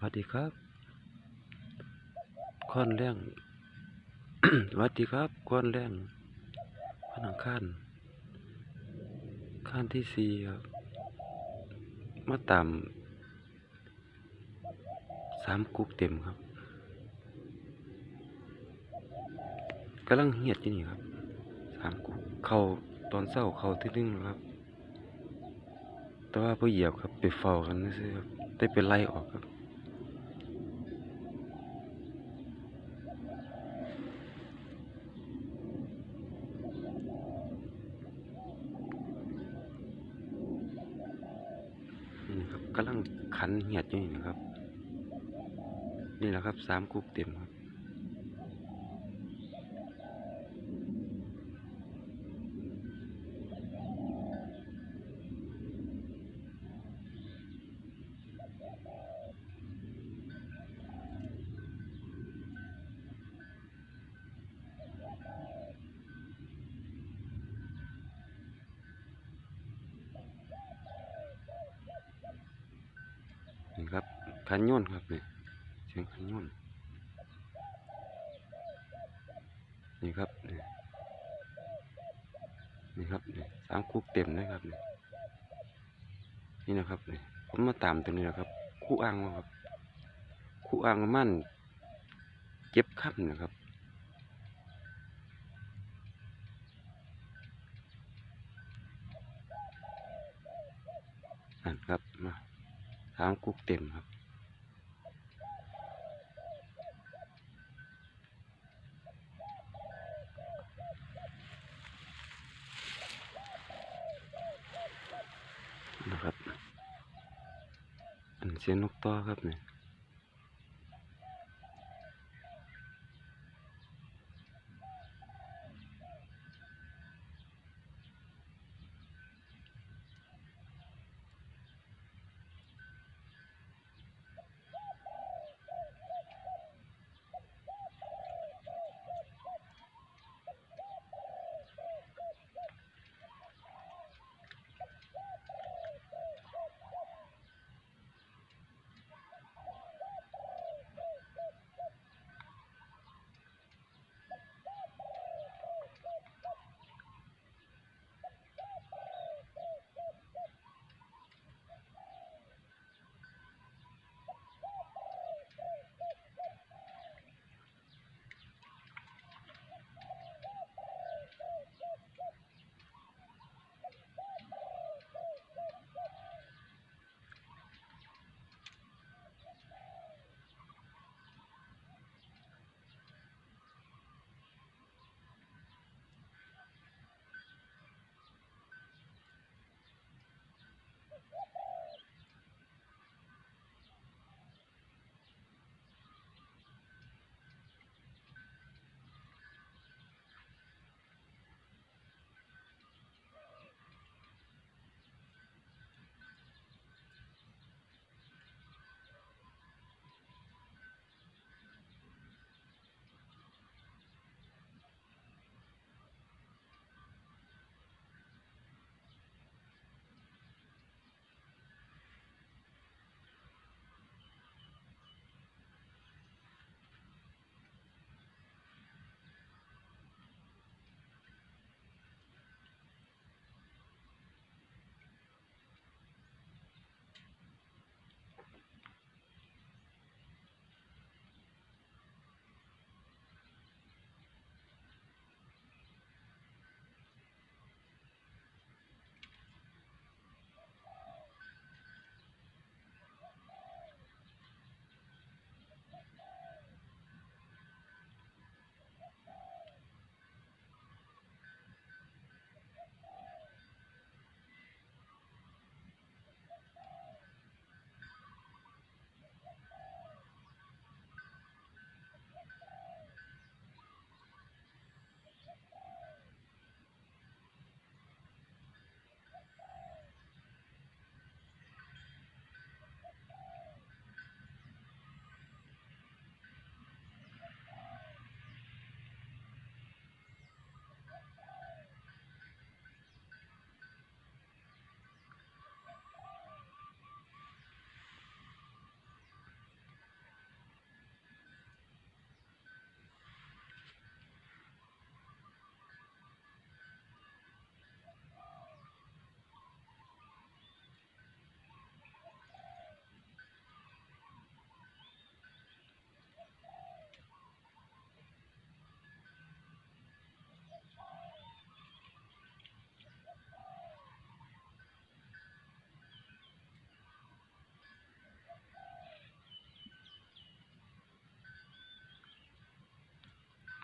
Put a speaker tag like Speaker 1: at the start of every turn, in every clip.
Speaker 1: สวัสดีครับค้อนแรงสวัสดีครับค้อนแรงพนังคันขั้นที่สี่ครับมาตามสามกุกเต็มครับกำลังเหียดอยู่นี่ครับสามกุกเข้าตอนเศร้าเข้าที่นึงครับ แต่ว่าพอเหยียบครับไปเฝ้ากันซื่อๆครับได้ไปไล่ออกครับ นะครับกำลังขันเหียดอยู่นี่นะครับ นี่แหละครับสามกุกเต็มครับ นี่ครับขันย่นครับนี่เสียงขันย่นนี่ครับนี่นี่ครับนี่สามคูกเต็มนะครับนี่นี่นะครับนี่ผมมาตามตรงนี้นะครับ คู่อ่างมาครับ คู่อ่างมันเก็บขั้นนะครับ้างกุกเต็มครับ นะครับ อันเสียงนกต่อครับเนี่ย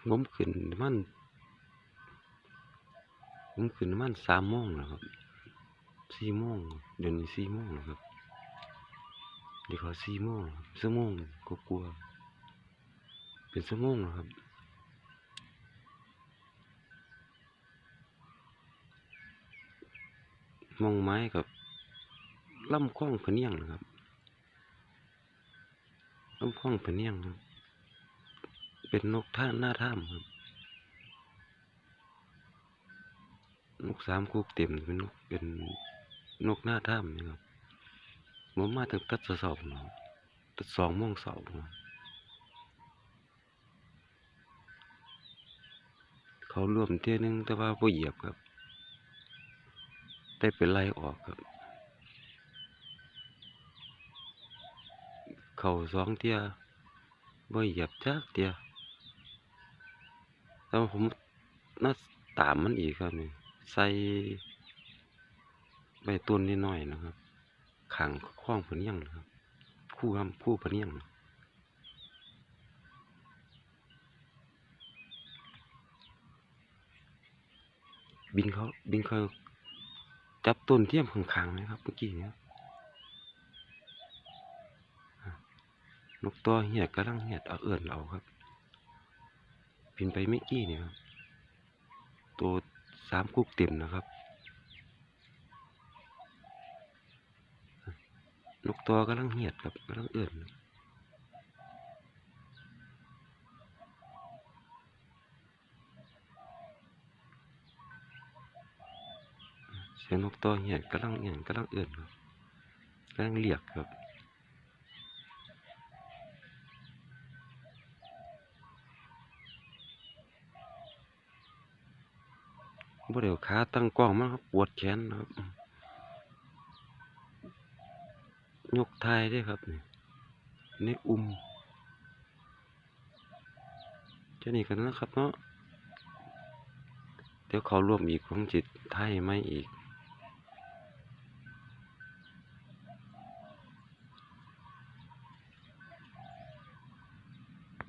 Speaker 1: งมขึ้นมันงมขึ้นมันสามโมงแล้วครับสี่โมงเดี๋ยวนี้สี่โมงแล้วครับเดี๋ยวเขาสี่โมงชั่วโมงก็กลัว เป็นชั่วโมงแล้วครับมองไม้กับล่ำคล้องพเนียงนะครับล่ำคล้องพเนียงครับ เป็นนกท่าหน้าถ้ำครับ นกสามคูกเต็มเป็นนกเป็นนกหน้าถ้ำนะครับผมมาถึงตัดสองเนาะตัดสองโมงเสาร์ครับเขารวมเที่ยนึงแต่ว่าพ่เหยียบครับ ได้เป็นไล่ออกครับ เขาสองเที่ยบ่เหยียบจักเที่ย แต่ว่าผมน่าตามมันอีกครับนี่ใส่ใบต้นนิดหน่อยนะครับขังข้องพะเนียงนะครับ คู่คำคู่พะเนียงบินเขาบินเขาจับต้นเทียมข้างๆนะครับเมื่อกี้เนี้ยนกตัวเหียดกำลังเหียดเอาเอื่นเอาครับ บินไปเมื่อกี้นี่ครับตัวสามกุกเต็มนะครับ นกตัวกำลังเหียดครับกำลังเอื่นเสียงนกตัวเหียดกำลังเหียดกำลังเอื่นครับกำลังเรียกครับ บ่เดี๋ยวขาตั้งกล้องมาครับปวดแขนนะครับ ยกทายได้ครับนี่นี่อุ้มจะหนี่กันนะครับเนาะเดี๋ยวเขารวมอีกผมจิตไทยไม่อีก